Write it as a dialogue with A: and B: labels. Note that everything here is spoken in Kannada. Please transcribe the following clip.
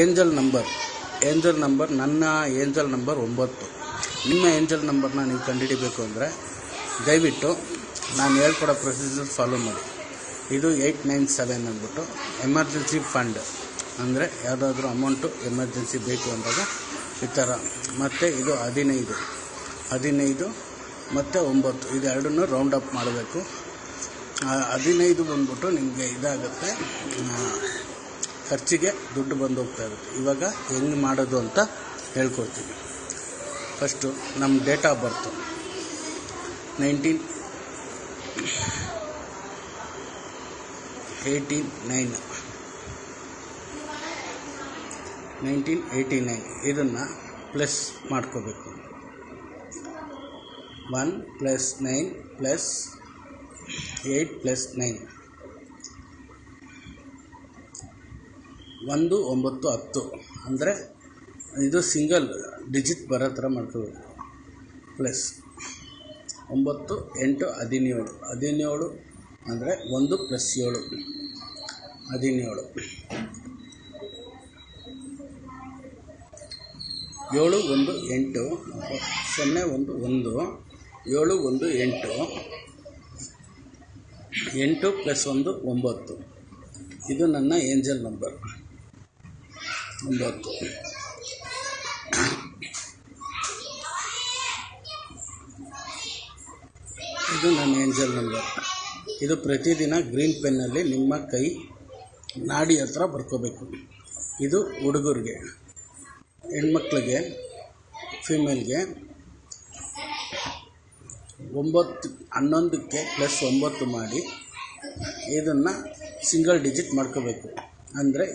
A: Angel number. ಏಂಜಲ್ ನಂಬರ್ ನನ್ನ ಏಂಜಲ್ ನಂಬರ್ ಒಂಬತ್ತು. ನಿಮ್ಮ ಏಂಜಲ್ ನಂಬರ್ನ ನೀವು ಕಂಡುಹಿಡಿಬೇಕು ಅಂದರೆ ದಯವಿಟ್ಟು ನಾನು ಹೇಳ್ಕೊಡೋ ಪ್ರೊಸೀಜರ್ ಫಾಲೋ ಮಾಡಿ. ಇದು ಏಯ್ಟ್ ನೈನ್ ಸೆವೆನ್ ಅಂದ್ಬಿಟ್ಟು ಎಮರ್ಜೆನ್ಸಿ ಫಂಡ್ ಅಂದರೆ ಯಾವುದಾದ್ರೂ ಅಮೌಂಟು ಎಮರ್ಜೆನ್ಸಿ ಬೇಕು ಅಂದಾಗ ಈ ಥರ ಮತ್ತು ಇದು ಹದಿನೈದು. ಹದಿನೈದು ಮತ್ತು ಒಂಬತ್ತು. ಇದೆರಡನ್ನೂ ರೌಂಡ್ ಅಪ್ ಮಾಡಬೇಕು. ಹದಿನೈದು ಬಂದ್ಬಿಟ್ಟು ನಿಮಗೆ ಇದಾಗುತ್ತೆ. ಖರ್ಚಿಗೆ ದುಡ್ಡು ಬಂದು ಹೋಗ್ತಾ ಇರುತ್ತೆ. ಇವಾಗ ಹೆಂಗೆ ಮಾಡೋದು ಅಂತ ಹೇಳ್ಕೊಡ್ತೀನಿ. ಫಸ್ಟು ನಮ್ಮ date of birth nineteen eighteen nine nineteen eighty nine ಇದನ್ನು ಪ್ಲಸ್ ಮಾಡ್ಕೋಬೇಕು. One plus nine plus eight plus nine ಒಂದು, ಒಂಬತ್ತು, ಹತ್ತು. ಅಂದರೆ ಇದು ಸಿಂಗಲ್ ಡಿಜಿಟ್ ಬರೋ ಥರ ಮಾಡ್ಕೋಬೇಕು. ಪ್ಲಸ್ ಒಂಬತ್ತು, ಎಂಟು, ಹದಿನೇಳು. ಹದಿನೇಳು ಅಂದರೆ ಒಂದು ಪ್ಲಸ್ ಏಳು. ಹದಿನೇಳು. ಏಳು, ಒಂದು, ಎಂಟು. ಸೊನ್ನೆ, ಒಂದು ಒಂದು. ಏಳು, ಒಂದು, ಎಂಟು. ಎಂಟು ಪ್ಲಸ್ ಒಂದು, ಒಂಬತ್ತು. ಇದು ನನ್ನ ಏಂಜಲ್ ನಂಬರ್ ಒಂಬತ್ತು ಇದು ನನ್ನ ಏಂಜಲ್ ನಂಬರ್ ಇದು ಪ್ರತಿದಿನ ಗ್ರೀನ್ ಪೆನ್ನಲ್ಲಿ ನಿಮ್ಮ ಕೈ ನಾಡಿ ಹತ್ರ ಬರ್ಕೋಬೇಕು. ಇದು ಹುಡುಗರಿಗೆ, ಹೆಣ್ಮಕ್ಳಿಗೆ ಫಿಮೇಲ್ಗೆ ಒಂಬತ್ತು, ಹನ್ನೊಂದಕ್ಕೆ ಪ್ಲಸ್ ಒಂಬತ್ತು ಮಾಡಿ ಇದನ್ನು ಸಿಂಗಲ್ ಡಿಜಿಟ್ ಮಾಡ್ಕೋಬೇಕು. ಅಂದರೆ